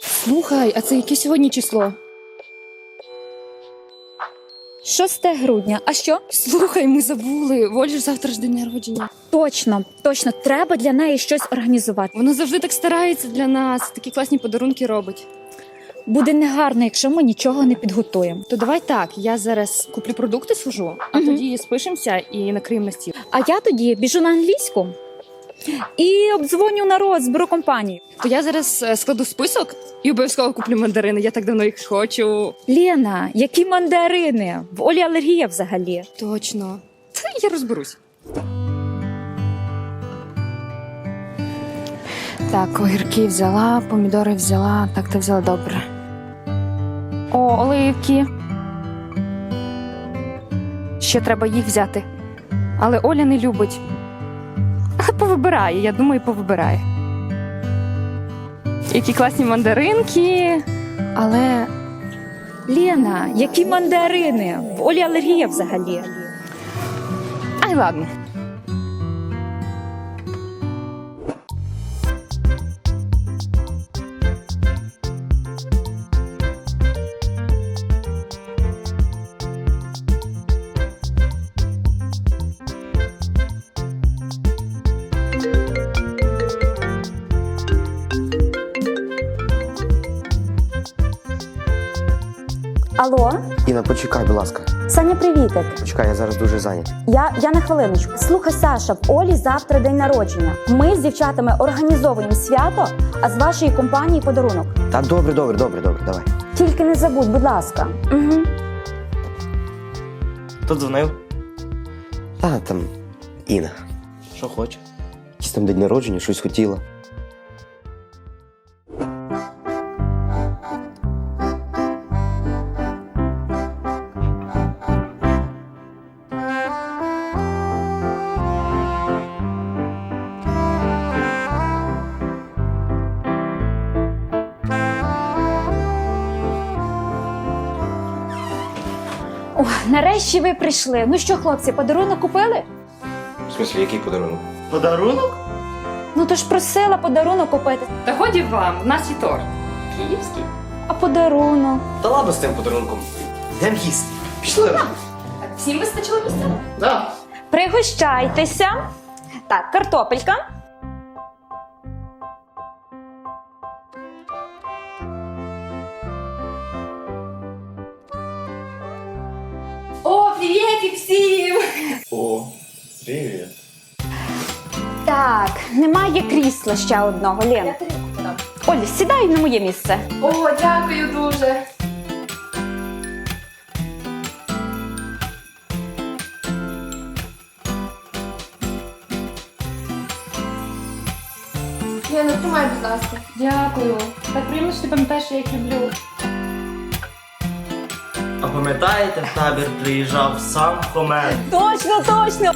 Слухай, а це яке сьогодні число? 6 грудня. А що? Слухай, ми забули. Волі ж завтра ж день народження. Точно, точно, треба для неї щось організувати. Вона завжди так старається для нас, такі класні подарунки робить. Буде негарно, якщо ми нічого не підготуємо. То давай так, я зараз куплю продукти сужу, а Мгм. тоді спишемося і накриємо на стіл. А я тоді біжу на англійську і обдзвоню народ, зберу компанію. То я зараз е, складу список і обов'язково куплю мандарини. Я так давно їх хочу. Лена, які мандарини? В Олі алергія взагалі. Точно. Та я розберусь. Так, огірки взяла, помідори взяла. Так, ти взяла добре. О, оливки. Ще треба їх взяти. Але Оля не любить. Повибирає, я думаю, повибирає. Які класні мандаринки. Але Лена, які мандарини? В Олі алергія взагалі. Ай, ладно. Алло, Іна, почекай, будь ласка. Саня, привітик. Почекай, я зараз дуже зайнятий. Я, я на хвилиночку. Слухай, Саша, в Олі завтра день народження. Ми з дівчатами організовуємо свято, а з вашої компанії подарунок. Та добре, добре, добре, добре, давай. Тільки не забудь, будь ласка. Угу. Хто дзвонив? Та там Іна. Що хоче? Якийсь там день народження, щось хотіла. О, нарешті ви прийшли. Ну що, хлопці, подарунок купили? В смислі, який подарунок? Подарунок? Ну то ж просила подарунок купити. Та годі вам, в нас є торт. Київський. А подарунок? Та ладно з тим подарунком. Йдемо їсти. Пішли. Всім вистачило місця? Да. Пригощайтеся. Так, картопелька. О, всім! О, привіт. Так, немає крісла ще одного, Лена. Оля, сідай на моє місце. О, дякую дуже. Я не тримай, будь ласка. Дякую. Так приємно, що ти пам'ятаєш, що я їх люблю. А пам'ятаєте, в табір приїжджав сам Хомен? Точно, точно.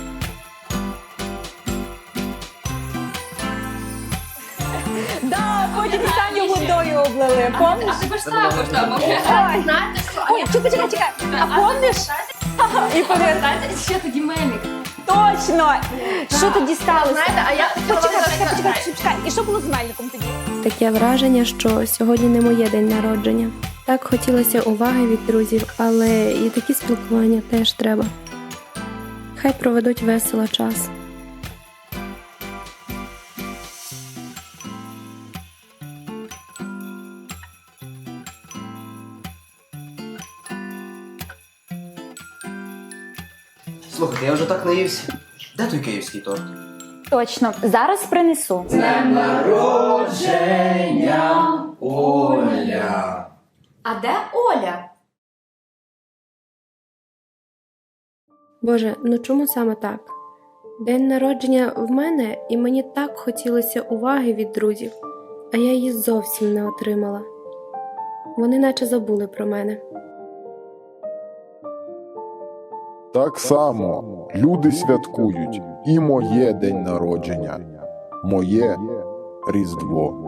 Да, потім Саню водою облили. Помниш? ти ж також там. Ой. Знаєте що? Ой, чекай, чекай, чекай. А помниш? І пам'ятаєш? Пам'ятаєте, ще тоді мемік. Точно. Що тоді сталося? Знаєте, а я хотіла Почекай, почекай, почекай, почекай. І що було з мельником тоді? Таке враження, що сьогодні не моє день народження. Так хотілося уваги від друзів, але і такі спілкування теж треба. Хай проведуть весело час. Слухайте, я вже так наївся. Де той київський торт? Точно, зараз принесу. А де Оля? Боже, ну чому саме так? День народження в мене, і мені так хотілося уваги від друзів, а я її зовсім не отримала. Вони наче забули про мене. Так само люди святкують і моє день народження, моє Різдво.